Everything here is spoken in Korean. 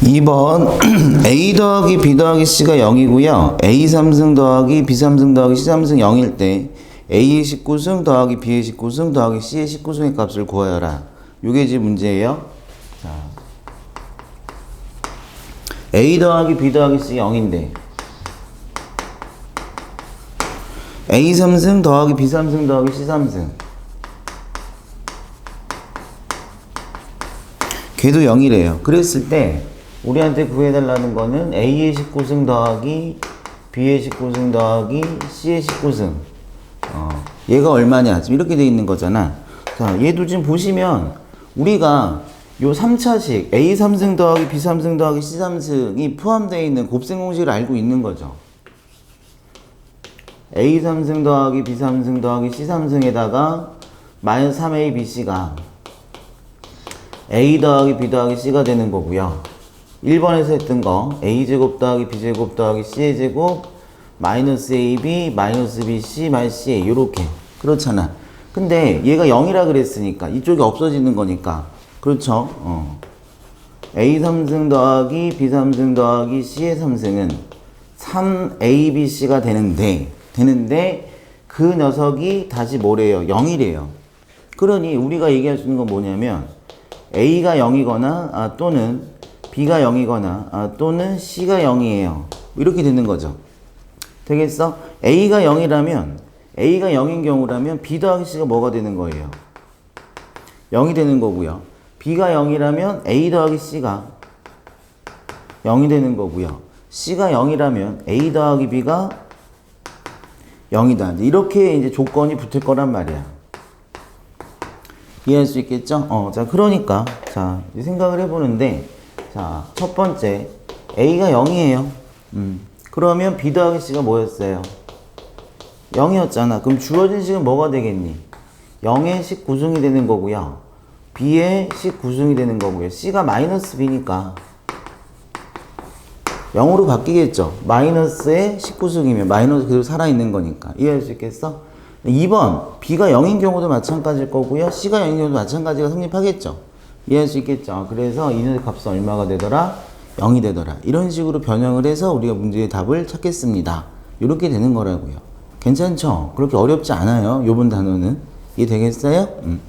2번 A 더하기 B 더하기 C가 0이고요. A 3승 더하기 B 3승 더하기 C 3승 0일 때 A의 19승 더하기 B의 19승 더하기 C의 19승의 값을 구하여라. 요게 지금 문제예요. 자. A 더하기 B 더하기 C 0인데 A 3승 더하기 B 3승 더하기 C 3승 걔도 0이래요. 그랬을 때 우리한테 구해달라는 거는 A의 19승 더하기 B의 19승 더하기 C의 19승 어, 얘가 얼마냐 지금 이렇게 돼 있는 거잖아. 자, 얘도 지금 보시면 우리가 요 3차식 A 3승 더하기 B 3승 더하기 C 3승이 포함되어 있는 곱셈 공식을 알고 있는 거죠. A 3승 더하기 B 3승 더하기 C 3승에다가 마이너스 3A BC가 A 더하기 B 더하기 C가 되는 거고요. 1번에서 했던 거 A제곱 더하기 B제곱 더하기 C의 제곱 마이너스 AB 마이너스 BC 마이너스 CA 요렇게 그렇잖아. 근데 얘가 0이라 그랬으니까 이쪽이 없어지는 거니까 그렇죠. 어. A 3승 더하기 B 3승 더하기 C의 3승은 3ABC가 되는데 되는데 그 녀석이 다시 뭐래요? 0이래요. 그러니 우리가 얘기할 수 있는 건 뭐냐면 A가 0이거나 아, 또는 B가 0이거나 아, 또는 C가 0이에요. 이렇게 되는 거죠. 되겠어? A가 0이라면 A가 0인 경우라면 B 더하기 C가 뭐가 되는 거예요? 0이 되는 거고요. B가 0이라면 A 더하기 C가 0이 되는 거고요. C가 0이라면 A 더하기 B가 0이다. 이렇게 이제 조건이 붙을 거란 말이야. 이해할 수 있겠죠? 어, 자, 그러니까, 자, 생각을 해보는데, 자, 첫 번째, A가 0이에요. 음, 그러면 B 더하기 C가 뭐였어요? 0이었잖아. 그럼 주어진 식은 뭐가 되겠니? 0의 19승이 되는 거고요. B의 19승이 되는 거고요. C가 마이너스 B니까 0으로 바뀌겠죠. 마이너스의 19승이면 마이너스 그대로 살아있는 거니까. 이해할 수 있겠어? 2번 B가 0인 경우도 마찬가지일 거고요. C가 0인 경우도 마찬가지가 성립하겠죠. 이해할 수 있겠죠. 그래서 이는 값은 얼마가 되더라? 0이 되더라. 이런 식으로 변형을 해서 우리가 문제의 답을 찾겠습니다. 이렇게 되는 거라고요. 괜찮죠? 그렇게 어렵지 않아요. 요번 단어는. 이해 되겠어요? 음.